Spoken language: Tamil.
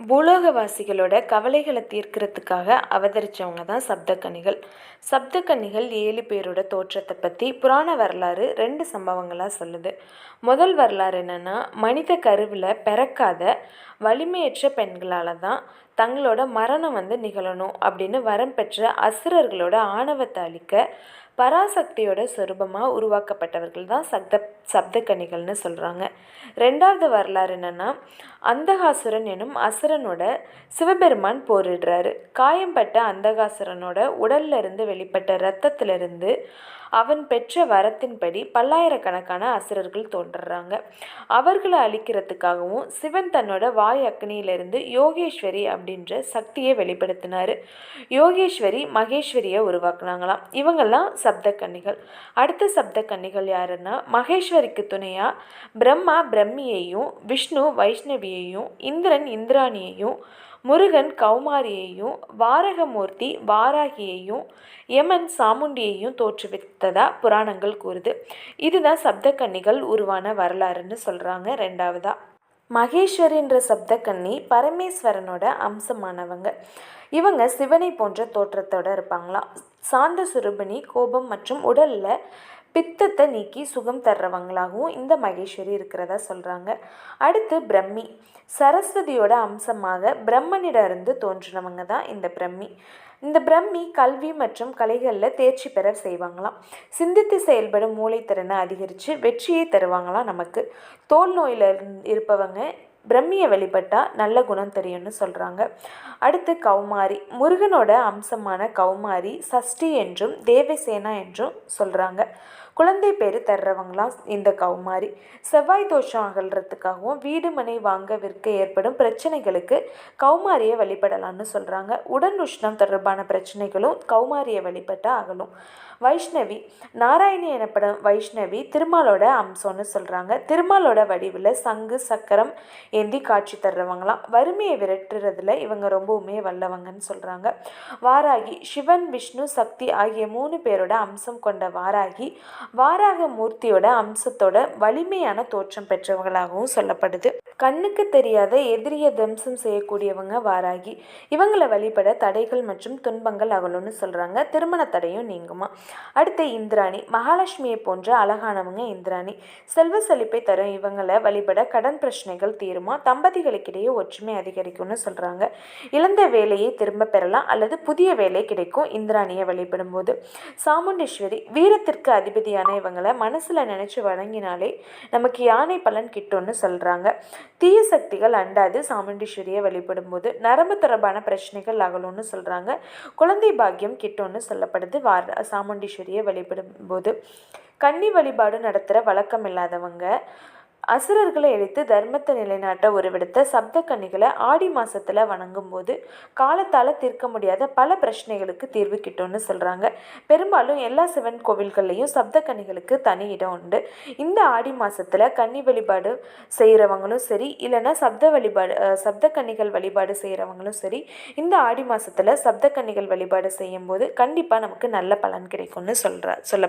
பூலோகவாசிகளோட கவலைகளை தீர்க்கறதுக்காக அவதரித்தவங்க தான் சப்தக்கன்னிகள் சப்தக்கன்னிகள் ஏழு பேரோட தோற்றத்தை பற்றி புராண வரலாறு ரெண்டு சம்பவங்களாக சொல்லுது. முதல் வரலாறு என்னென்னா மனித கருவில் பிறக்காத வலிமையற்ற பெண்களால் தான் தங்களோட மரணம் வந்து நிகழணும் அப்படின்னு வரம் பெற்ற அசுரர்களோட ஆணவத்தை அழிக்க பராசக்தியோட சொரூபமாக உருவாக்கப்பட்டவர்கள் தான் சப்த சப்தக்கணிகள்னு சொல்கிறாங்க ரெண்டாவது வரலாறு என்னென்னா அந்தகாசுரன் எனும் அசுரனோட சிவபெருமான் போரிடுறாரு. காயம்பட்ட அந்தகாசுரனோட உடல்ல இருந்து வெளிப்பட்ட இரத்தத்திலிருந்து அவன் பெற்ற வரத்தின்படி பல்லாயிரக்கணக்கான அசுரர்கள் தோன்றுறாங்க. அவர்களை அழிக்கிறதுக்காகவும் சிவன் தன்னோட வாய் அக்னியிலிருந்து யோகேஸ்வரி அப்படின்ற சக்தியை வெளிப்படுத்தினார். யோகேஸ்வரி மகேஸ்வரியை உருவாக்குனாங்களாம். இவங்கெல்லாம் சப்த கன்னிகள் அடுத்த சப்த கன்னிகள் யாருன்னா மகேஸ்வரிக்கு துணையாக பிரம்மா பிரம்மியையும் விஷ்ணு வைஷ்ணவியையும் இந்திரன் இந்திராணியையும் முருகன் கௌமாரியையும் வாரகமூர்த்தி வாராகியையும் யமன் சாமுண்டியையும் தோற்றுவித்ததா புராணங்கள் கூறுது. இதுதான் சப்தக்கன்னிகள் உருவான வரலாறுன்னு சொல்கிறாங்க ரெண்டாவதா. மகேஸ்வரின்ற சப்தக்கன்னி பரமேஸ்வரனோட அம்சமானவங்க. இவங்க சிவனை போன்ற தோற்றத்தோட இருப்பாங்களாம் சாந்த சுரூபிணி கோபம் மற்றும் உடலில் பித்தத்தை நீக்கி சுகம் தர்றவங்களாகவும் இந்த மகேஸ்வரி இருக்கிறதா சொல்கிறாங்க அடுத்து பிரம்மி. சரஸ்வதியோட அம்சமாக பிரம்மனிடம் இருந்து தோன்றினவங்க தான் இந்த பிரம்மி. இந்த பிரம்மி கல்வி மற்றும் கலைகளில் தேர்ச்சி பெற செய்வாங்களாம். சிந்தித்து செயல்படும் மூளைத்திறனை அதிகரித்து வெற்றியை தருவாங்களாம் நமக்கு. தோல் நோயில் இருப்பவங்க பிரம்மியை வெளிப்பட்டால் நல்ல குணம் தெரியும்னு சொல்கிறாங்க அடுத்து கௌமாரி. முருகனோட அம்சமான கௌமாரி சஷ்டி என்றும் தேவசேனா என்றும் சொல்கிறாங்க குழந்தை பேர் தர்றவங்களாம் இந்த கௌமாரி. செவ்வாய் தோஷம் அகல்றதுக்காகவும் வீடு மனை வாங்க விற்க ஏற்படும் பிரச்சனைகளுக்கு கௌமாரியை வழிபடலாம்னு சொல்கிறாங்க உடன் உஷ்ணம் தொடர்பான பிரச்சனைகளும் கௌமாரியை வழிபட்டால் அகலும். வைஷ்ணவி நாராயணி எனப்படும் வைஷ்ணவி திருமாலோட அம்சம்னு சொல்கிறாங்க திருமாலோட வடிவில் சங்கு சக்கரம் ஏந்தி காட்சி தர்றவங்களாம். வறுமையை விரட்டுறதுல இவங்க ரொம்பவுமே வல்லவங்கன்னு சொல்கிறாங்க வாராகி சிவன் விஷ்ணு சக்தி ஆகிய மூணு பேரோட அம்சம் கொண்ட வாராகி வாராக மூர்த்தியோட அம்சத்தோட வலிமையான தோற்றம் பெற்றவர்களாகவும் சொல்லப்படுது. கண்ணுக்கு தெரியாத எதிரியை தம்சம் செய்யக்கூடியவங்க வாராகி. இவங்களை வழிபட தடைகள் மற்றும் துன்பங்கள் அகலும்னு சொல்கிறாங்க திருமண தடையும் நீங்குமா? அடுத்து இந்திராணி. மகாலட்சுமியை போன்ற அழகானவங்க இந்திராணி. செல்வ செழிப்பை தரும் இவங்களை வழிபட கடன் பிரச்சனைகள் தீருமா? தம்பதிகளுக்கிடையே ஒற்றுமை அதிகரிக்கும்னு சொல்கிறாங்க இழந்த வேலையை திரும்ப பெறலாம் அல்லது புதிய வேலை கிடைக்கும் இந்திராணியை வழிபடும் போது சாமுண்டீஸ்வரி. வீரத்திற்கு அதிபதியான இவங்களை மனசில் நினச்சி வழங்கினாலே நமக்கு யானை பலன் கிட்டும்னு சொல்கிறாங்க தீய சக்திகள் அண்டாது சாமுண்டீஸ்வரியை வழிபடும் போது நரம்பு தொடர்பான பிரச்சனைகள் அகலும்னு சொல்கிறாங்க குழந்தை பாக்கியம் கிட்டோன்னு சொல்லப்படுது. வார் சாமுண்டீஸ்வரியை வழிபடும் போது கன்னி வழிபாடு நடத்துகிற வழக்கம் இல்லாதவங்க. அசுரர்களை அழித்து தர்மத்தை நிலைநாட்ட உருவெடுத்த சப்த கன்னிகளை ஆடி மாதத்தில் வணங்கும் போது காலத்தால் தீர்க்க முடியாத பல பிரச்சனைகளுக்கு தீர்வு கிட்டோன்னு சொல்கிறாங்க பெரும்பாலும் எல்லா சிவன் கோவில்கள்லேயும் சப்த கன்னிகளுக்கு தனி இடம் உண்டு. இந்த ஆடி மாதத்தில் கன்னி வழிபாடு செய்கிறவங்களும் சரி இல்லைன்னா சப்த வழிபாடு சப்த கன்னிகள் வழிபாடு செய்கிறவங்களும் சரி இந்த ஆடி மாதத்தில் சப்த கன்னிகள் வழிபாடு செய்யும்போது கண்டிப்பாக நமக்கு நல்ல பலன் கிடைக்கும்னு சொல்கிற சொல்லப்ப